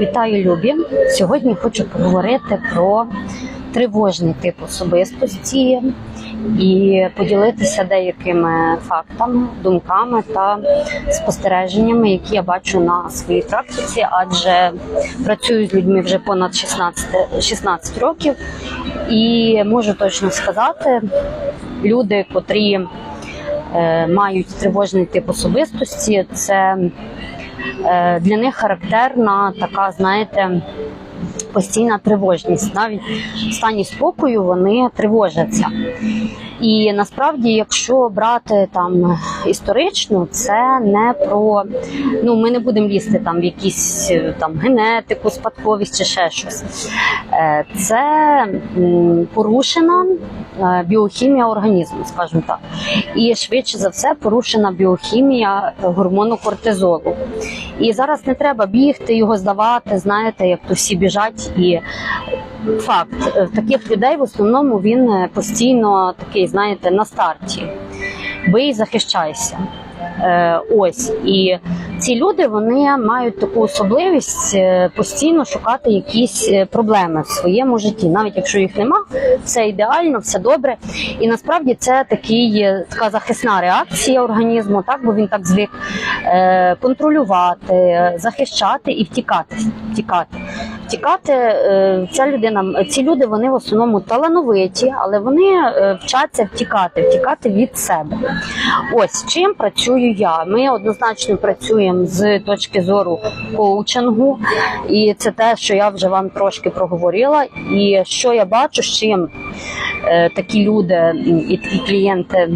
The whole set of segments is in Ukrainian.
Вітаю, любі! Сьогодні хочу поговорити про тривожний тип особистості і поділитися деякими фактами, думками та спостереженнями, які я бачу на своїй практиці, адже працюю з людьми вже понад 16, 16 років, і можу точно сказати, люди, котрі е, мають тривожний тип особистості, це для них характерна така, знаєте, постійна тривожність. Навіть в стані спокою вони тривожаться. І насправді, якщо брати там історично, це не про ну ми не будемо лізти там в якісь там генетику, спадковість чи ще щось. Е, Це порушена е, біохімія організму, скажімо так, і швидше за все порушена біохімія гормону кортизолу. І зараз не треба бігти, його здавати, знаєте, як то всі біжать і факт е, таких людей в основному він е, постійно такий, знаєте, на старті. Бий, захищайся. Е, ось і ці люди вони мають таку особливість постійно шукати якісь проблеми в своєму житті, навіть якщо їх нема, все ідеально, все добре. І насправді це такий така захисна реакція організму, так бо він так звик контролювати, захищати і втікати. Втікати. Втікати е, ця людина, ці люди вони в основному талановиті, але вони е, вчаться втікати, втікати від себе. Ось чим працюю я. Ми однозначно працюємо з точки зору коучингу, і це те, що я вже вам трошки проговорила. І що я бачу, з чим е, такі люди і клієнти.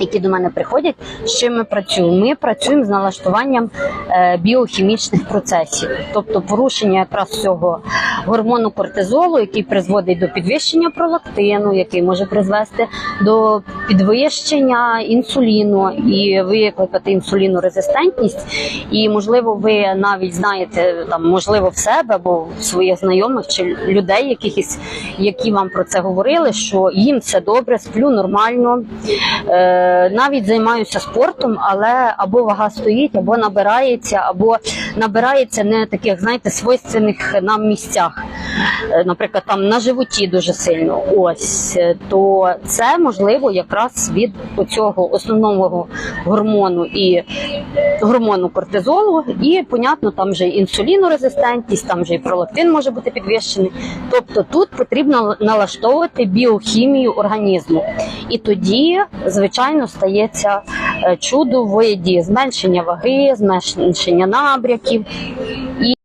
Які до мене приходять, з чим ми працюємо? Ми працюємо з налаштуванням е, біохімічних процесів, тобто порушення якраз цього гормону кортизолу, який призводить до підвищення пролактину, який може призвести до підвищення інсуліну і викликати інсулінорезистентність. І можливо, ви навіть знаєте там, можливо, в себе або в своїх знайомих чи людей, якихось, які вам про це говорили, що їм все добре, сплю нормально. Е, навіть займаюся спортом, але або вага стоїть, або набирається, або набирається не таких, знаєте, свойственних нам місцях. Е, Наприклад, там на животі дуже сильно. Ось е, то це можливо якраз від цього основного гормону і гормону кортизолу, і понятно, там вже і інсулінорезистентність, там вже і пролактин може бути підвищений. Тобто тут потрібно налаштовувати біохімію організму, і тоді, звичайно, стається е, чудо в виді зменшення ваги, зменшення набряків. І